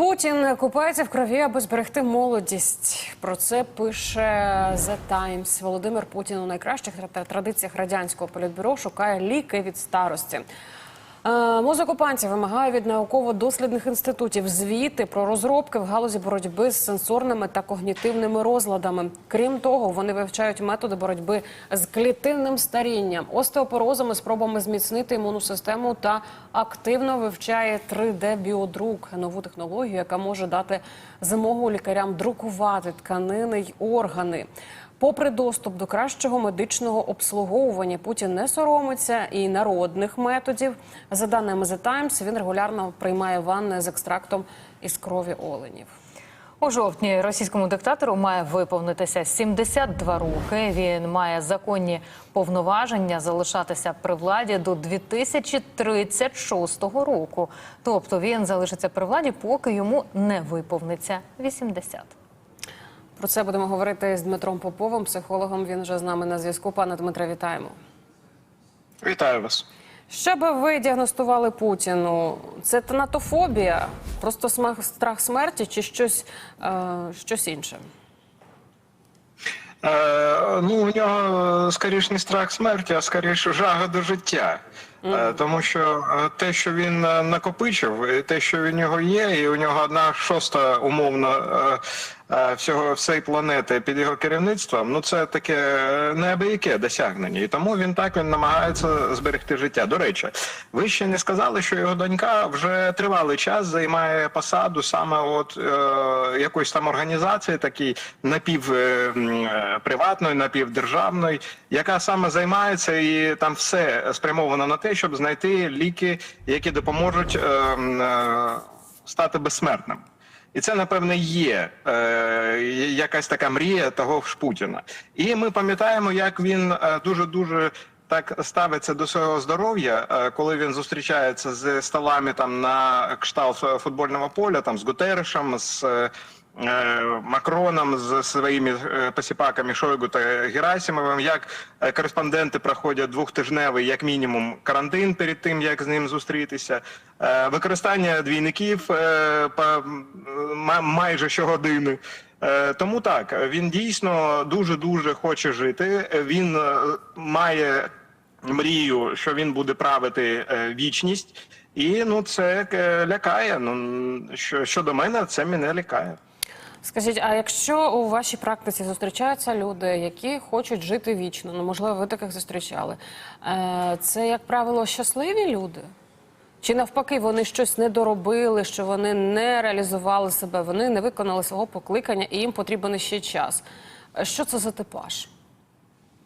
Путін купається в крові, аби зберегти молодість. Про це пише The Times. Володимир Путін у найкращих традиціях радянського політбюро шукає ліки від старості. Е, Мозок окупантів вимагає від науково-дослідних інститутів звіти про розробки в галузі боротьби з сенсорними та когнітивними розладами. Крім того, вони вивчають методи боротьби з клітинним старінням, остеопорозами, спробами зміцнити імунну систему та активно вивчає 3D-біодрук, нову технологію, яка може дати змогу лікарям друкувати тканини й органи. Попри доступ до кращого медичного обслуговування, Путін не соромиться і народних методів. За даними The Times, він регулярно приймає ванни з екстрактом із крові оленів. У жовтні російському диктатору має виповнитися 72 роки. Він має законні повноваження залишатися при владі до 2036 року. Тобто він залишиться при владі, поки йому не виповниться 80. Про це будемо говорити з Дмитром Поповим, психологом. Він вже з нами на зв'язку. Пане Дмитре, вітаємо. Вітаю вас. Що би ви діагностували Путіну? Це танатофобія, просто страх смерті чи щось, е, щось інше? Е, ну, у нього скоріш не страх смерті, а скоріш жага до життя. Е, тому що е, те, що він е, накопичив, і те, що в нього є, і у нього одна шоста умовно всього всієї планети під його керівництвом, ну це таке неабияке досягнення. І тому він так він намагається зберегти життя. До речі, ви ще не сказали, що його донька вже тривалий час займає посаду саме от е, якоїсь там організації, такій напів е, м, е, приватної, напівдержавної, яка саме займається і там все спрямовано на те, щоб знайти ліки, які допоможуть е, е, стати безсмертним. І це, напевне, є е, якась така мрія того ж Путіна. І ми пам'ятаємо, як він дуже дуже так ставиться до свого здоров'я, е, коли він зустрічається з столами там на кшталт футбольного поля, там з Гутерешем, з е, Макроном, з своїми е, посіпаками Шойгу та Герасимовим, як е, кореспонденти проходять двохтижневий, як мінімум, карантин перед тим, як з ним зустрітися, Е, використання двійників е, по ма- майже щогодини. Е, Тому так він дійсно дуже дуже хоче жити. Він е, має мрію, що він буде правити е, вічність, і ну це е, лякає. Ну що щодо мене, це мене лякає. Скажіть, а якщо у вашій практиці зустрічаються люди, які хочуть жити вічно, ну можливо, ви таких зустрічали, е, це, як правило, щасливі люди? Чи навпаки, вони щось не доробили, що вони не реалізували себе, вони не виконали свого покликання і їм потрібен ще час? Е, Що це за типаж?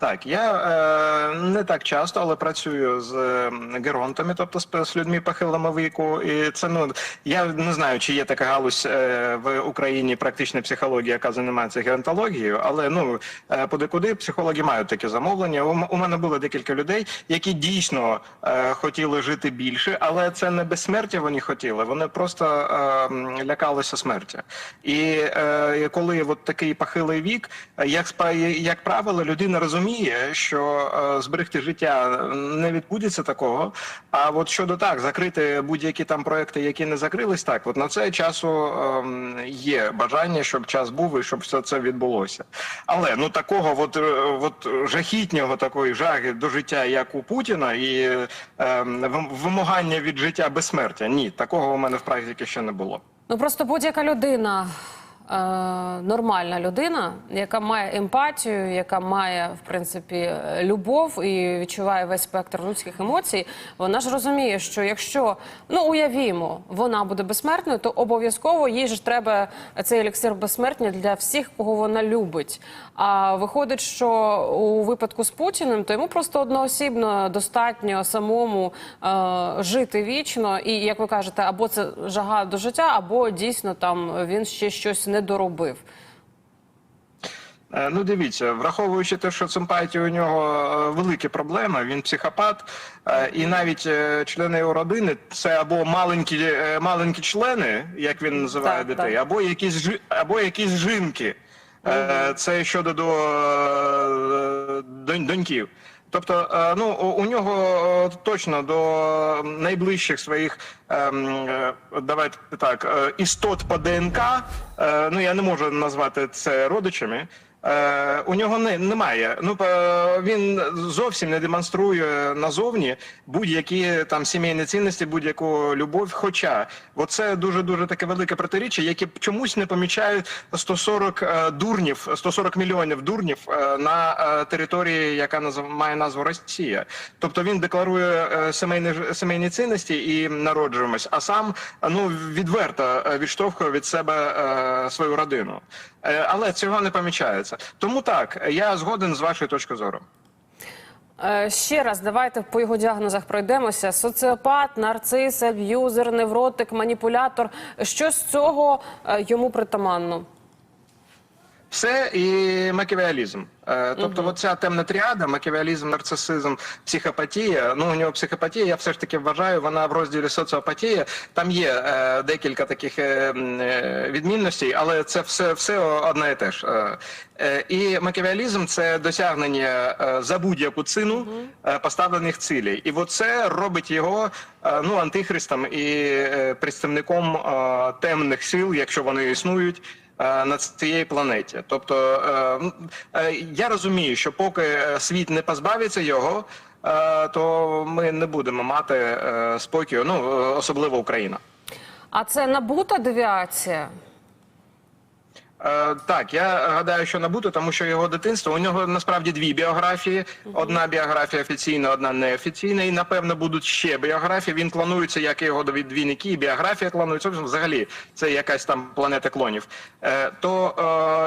Так, я е, не так часто, але працюю з е, геронтами, тобто з, з людьми похилого віку. І це ну я не знаю, чи є така галузь е, в Україні практична психологія, яка займається геронтологією, але ну е, подекуди психологи мають таке замовлення. У, у мене було декілька людей, які дійсно е, хотіли жити більше, але це не безсмертя вони хотіли. Вони просто е, лякалися смерті. І е, коли от такий похилий вік, е, як як правило, людина розуміє, що е, зберегти життя не відбудеться такого. А от щодо так, закрити будь-які там проекти, які не закрились, так от на це часу ем, є бажання, щоб час був і щоб все це відбулося. Але ну такого, от, е, от жахітнього такої жаги до життя, як у Путіна, і ем, вимагання від життя безсмертя. Ні, такого у мене в практиці ще не було. Ну просто будь-яка людина, нормальна людина, яка має емпатію, яка має в принципі любов і відчуває весь спектр людських емоцій, вона ж розуміє, що якщо ну уявімо, вона буде безсмертною, то обов'язково їй ж треба цей еліксир безсмертня для всіх, кого вона любить. А виходить, що у випадку з Путіним, то йому просто одноосібно достатньо самому е, жити вічно, і як ви кажете, або це жага до життя, або дійсно там він ще щось не доробив. Е, Ну, дивіться, враховуючи те, що симпатія у нього е, великі проблеми, він психопат, е, і навіть члени його родини це або маленькі, маленькі члени, як він називає Так, дітей, так. або якісь або якісь жінки. Е, Це щодо до доньків. Тобто, е, ну у- нього е, точно до найближчих своїх ем, е, давайте так істот по ДНК. Ну я не можу назвати це родичами. Е, у нього не, немає. Ну е, він зовсім не демонструє назовні будь-які там сімейні цінності, будь-яку любов. Хоча оце дуже дуже таке велике протиріччя, яке чомусь не помічають 140 е, дурнів, 140 мільйонів дурнів на території, яка назв- має назву Росія. Тобто він декларує сімейні сімейні цінності і народжуємось, а сам ну відверто відштовхує від себе свою родину. Але цього не помічається. Тому так я згоден з вашої точки зору. Е, Ще раз давайте по його діагнозах пройдемося: соціопат, нарцис, аб'юзер, невротик, маніпулятор. Що з цього е, йому притаманно? Все і макіавіалізм. Е, Тобто, оця темна тріада, макіавіалізм, нарцисизм, психопатія. Ну, у нього психопатія, я все ж таки вважаю, вона в розділі соціопатія. Там є е, декілька таких е, е, відмінностей, але це все, все одне і те ж. Е, е, і макіавіалізм це досягнення е, за будь-яку ціну е, поставлених цілей. І оце робить його е, ну, антихристом і е, представником е, темних сил, якщо вони існують на цієї планеті. Тобто е, е, я розумію, що поки е, світ не позбавиться його, е, то ми не будемо мати е, спокою, ну е, особливо Україна. А це набута девіація? Е, так, я гадаю, що набуто, тому що його дитинство у нього насправді дві біографії: одна біографія офіційна, одна неофіційна. І напевно будуть ще біографії. Він клонується, як і його двійники, і біографія клонується. Тобто, Взагалі, це якась там планета клонів. Е, то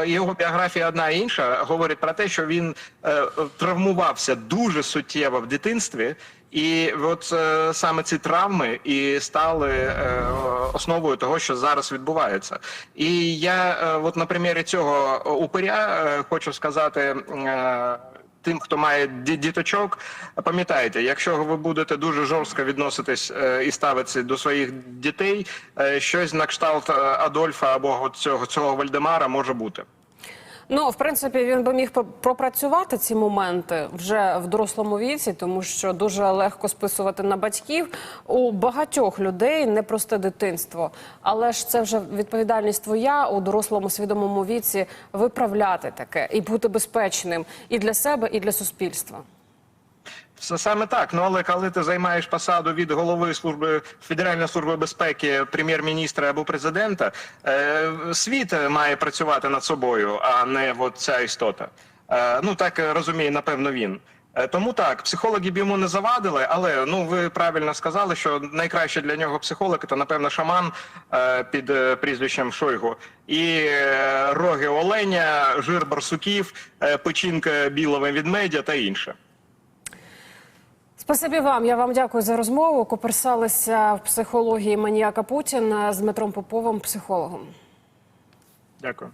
е, його біографія одна і інша говорить про те, що він е, травмувався дуже суттєво в дитинстві. І от е, саме ці травми і стали е, основою того, що зараз відбувається. І я е, от на примірі цього упиря е, хочу сказати. Е, Тим, хто має ді- діточок, пам'ятайте, якщо ви будете дуже жорстко відноситись е, і ставитися до своїх дітей, е, щось на кшталт е, Адольфа або цього цього Вальдемара може бути. Ну, в принципі, він би міг пр- пропрацювати ці моменти вже в дорослому віці, тому що дуже легко списувати на батьків. У багатьох людей непросте дитинство. Але ж це вже відповідальність твоя у дорослому свідомому віці виправляти таке і бути безпечним і для себе, і для суспільства. Саме так. Ну але коли ти займаєш посаду від голови служби Федеральної служби безпеки, прем'єр-міністра або президента, е, світ має працювати над собою, а не от ця істота. Е, ну так розуміє, напевно, він. Е, Тому так, психологи б йому не завадили, але ну ви правильно сказали, що найкраще для нього психолог це, напевно, шаман е, під е, прізвищем Шойгу. І е, роги оленя, жир барсуків, е, печінка білого ведмедя та інше. Спасибі вам. Я вам дякую за розмову. Коперсалися в психології маніяка Путіна з Дмитром Поповим, психологом. Дякую.